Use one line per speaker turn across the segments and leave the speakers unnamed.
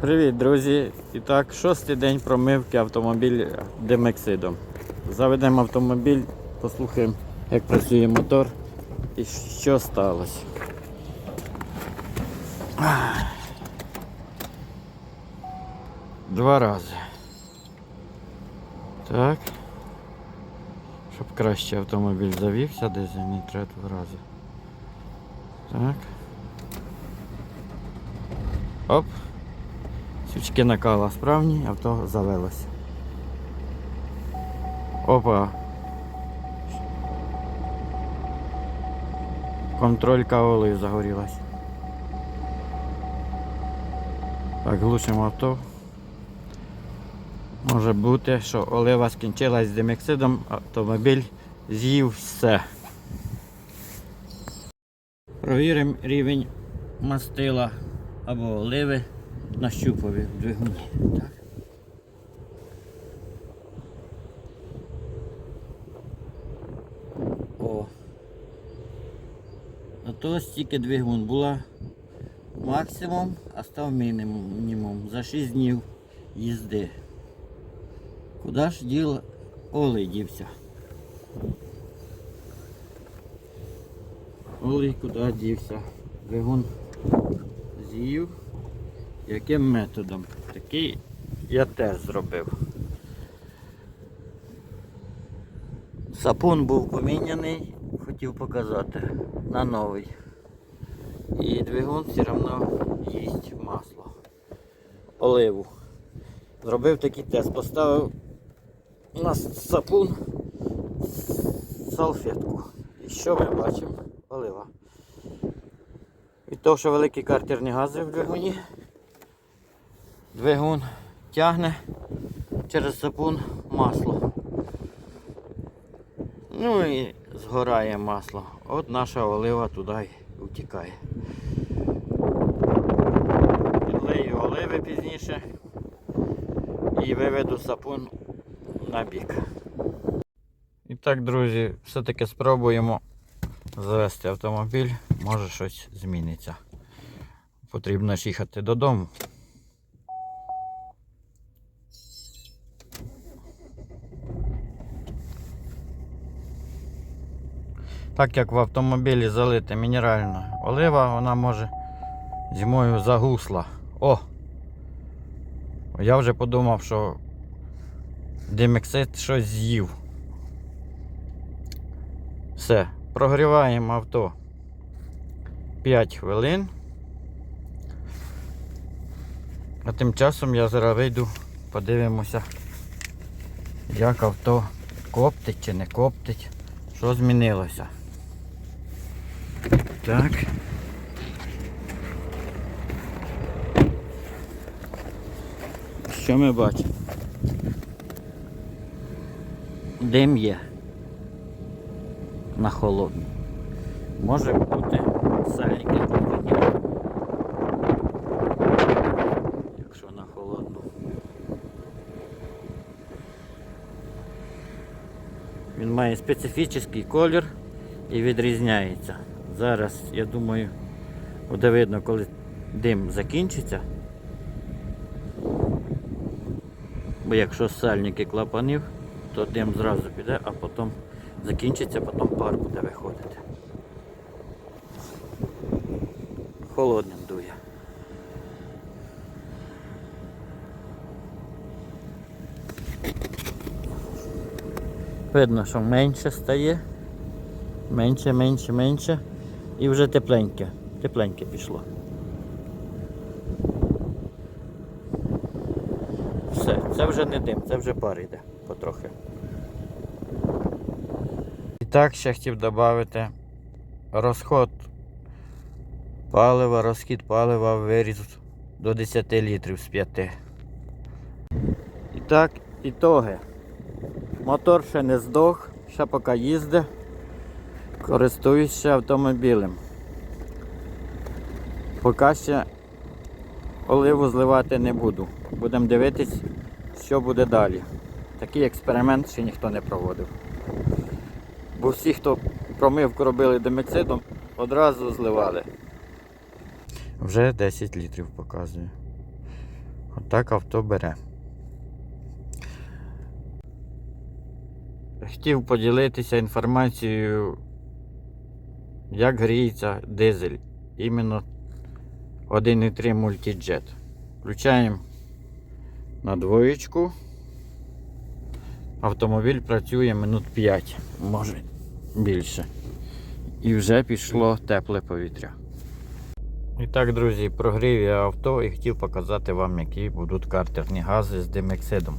Привіт, друзі! І так, шостий день промивки автомобіля демексидом. Заведемо автомобіль, послухаємо, як працює мотор і що сталося. Два рази. Так. Щоб краще автомобіль завівся, десь не треба два рази. Так. Оп. Свічки накала справні, авто завелося. Опа. Контролька олею загорілась. Так, глушимо авто. Може бути, що олива скінчилась з демексидом, автомобіль з'їв все. Провіримо рівень мастила або оливи на щупові в двигуні. Так. О. А то стільки двигун була максимум, а став мінімум за 6 днів їзди. Куди ж діл Олей дівся? Олей куди дівся? Двигун з'їв. Яким методом? Такий я теж зробив. Сапун був поміняний, хотів показати на новий. І двигун все одно їсть масло. Оливу. Зробив такий тест, поставив на сапун салфетку. І що ми бачимо? Олива. Від того, що великі картерні гази в двигуні, двигун тягне через сапун масло. Ну і згорає масло. От наша олива туди й утікає. Підлию оливи пізніше і виведу сапун на бік. І так, друзі, все-таки спробуємо завести автомобіль, може щось зміниться. Потрібно ж їхати додому. Так як в автомобілі залита мінеральна олива, вона може зимою загусла. О! Я вже подумав, що Демексит щось з'їв. Все, прогріваємо авто 5 хвилин. А тим часом я зараз вийду, подивимося, як авто коптить чи не коптить, що змінилося. Так. Що ми бачимо? Дим є на холодну. Може бути сальники купані. Якщо на холодну. Він має специфічний колір і відрізняється. Зараз, я думаю, буде видно, коли дим закінчиться. Бо якщо сальники клапанів, то дим зразу піде, а потім закінчиться, потім пар буде виходити. Холодним дує. Видно, що менше стає. Менше, менше, менше. І вже тепленьке. Тепленьке пішло. Все, це вже не дим, це вже пар йде потрохи. І так ще хотів додати розход палива, розхід палива виріс до 10 літрів з 5. І так, ітоги. Мотор ще не здох, ще поки їздить. Користуюсь ще автомобілем. Поки ще оливу зливати не буду. Будемо дивитись, що буде далі. Такий експеримент ще ніхто не проводив. Бо всі, хто промивку робили демицидом, одразу зливали. Вже 10 літрів показує. Отак авто бере. Хотів поділитися інформацією, як гріється дизель. Іменно 1.3 мультиджет. Включаємо на двоєчку. Автомобіль працює минут 5, може більше. І вже пішло тепле повітря. І так, друзі, прогрів я авто і хотів показати вам, які будуть картерні гази з димексидом.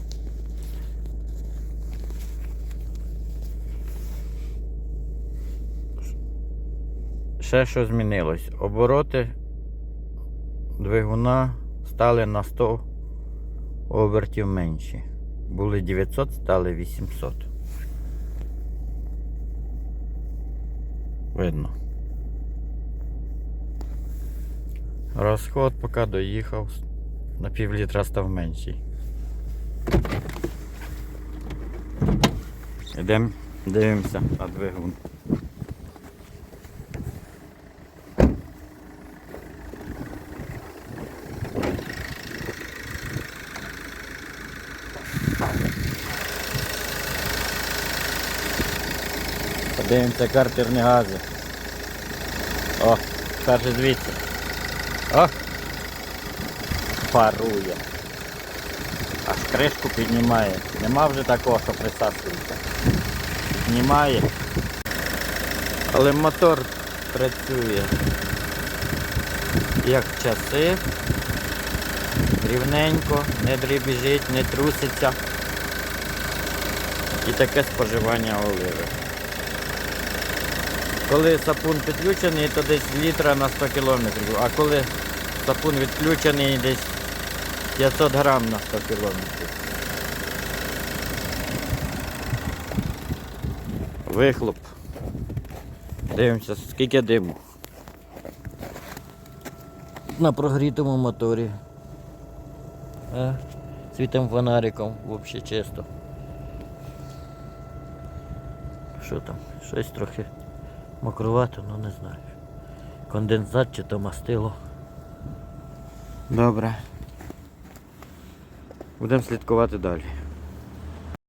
Ще що змінилось. Обороти двигуна стали на 100 обертів менші. Були 900, стали 800. Видно. Розход поки доїхав, на пів літра став менший. Йдемо, дивимося на двигун. Подивимося картерні гази. О, перше звідси. О! Парує. Аж кришку піднімає. Нема вже такого, що присаджується. Піднімає. Але мотор працює. Як часи. Рівненько, не дрібіжить, не труситься. І таке споживання оливи. Коли сапун підключений, то десь літра на 100 кілометрів, а коли сапун відключений, десь 500 грам на 100 кілометрів. Вихлоп. Дивимося, скільки диму. На прогрітому моторі. Світим фонариком, взагалі чисто. Що там? Щось трохи мокрувато, ну не знаю. Конденсат чи то мастило. Добре. Будемо слідкувати далі.